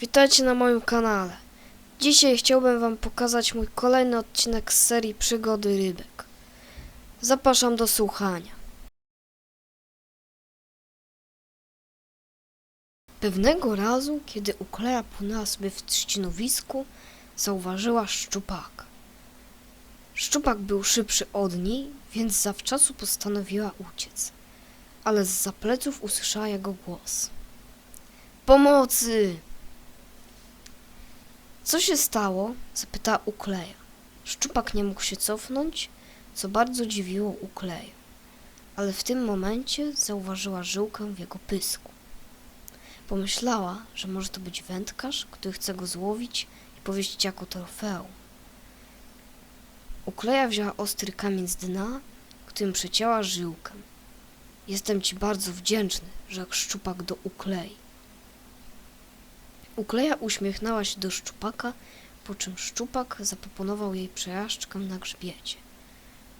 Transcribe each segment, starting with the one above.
Witajcie na moim kanale. Dzisiaj chciałbym Wam pokazać mój kolejny odcinek z serii Przygody Rybek. Zapraszam do słuchania. Pewnego razu, kiedy ukleja płynęła sobie w trzcinowisku, zauważyła szczupaka. Szczupak był szybszy od niej, więc zawczasu postanowiła uciec. Ale z pleców usłyszała jego głos. Pomocy! Co się stało? zapytała Ukleja. Szczupak nie mógł się cofnąć, co bardzo dziwiło Ukleję. Ale w tym momencie zauważyła żyłkę w jego pysku. Pomyślała, że może to być wędkarz, który chce go złowić i powieźć jako trofeum. Ukleja wzięła ostry kamień z dna, którym przecięła żyłkę. Jestem ci bardzo wdzięczny, rzekł szczupak do Uklei. Ukleja uśmiechnęła się do szczupaka, po czym szczupak zaproponował jej przejażdżkę na grzbiecie.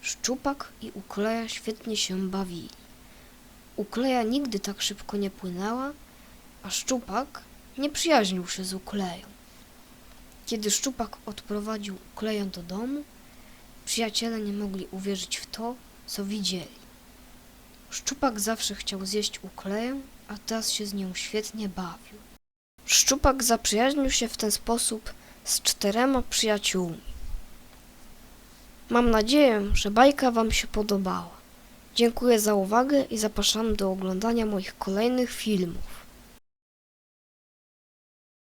Szczupak i Ukleja świetnie się bawili. Ukleja nigdy tak szybko nie płynęła, a szczupak nie przyjaźnił się z Ukleją. Kiedy szczupak odprowadził Ukleję do domu, przyjaciele nie mogli uwierzyć w to, co widzieli. Szczupak zawsze chciał zjeść Ukleję, a teraz się z nią świetnie bawił. Szczupak zaprzyjaźnił się w ten sposób z czterema przyjaciółmi. Mam nadzieję, że bajka Wam się podobała. Dziękuję za uwagę i zapraszam do oglądania moich kolejnych filmów.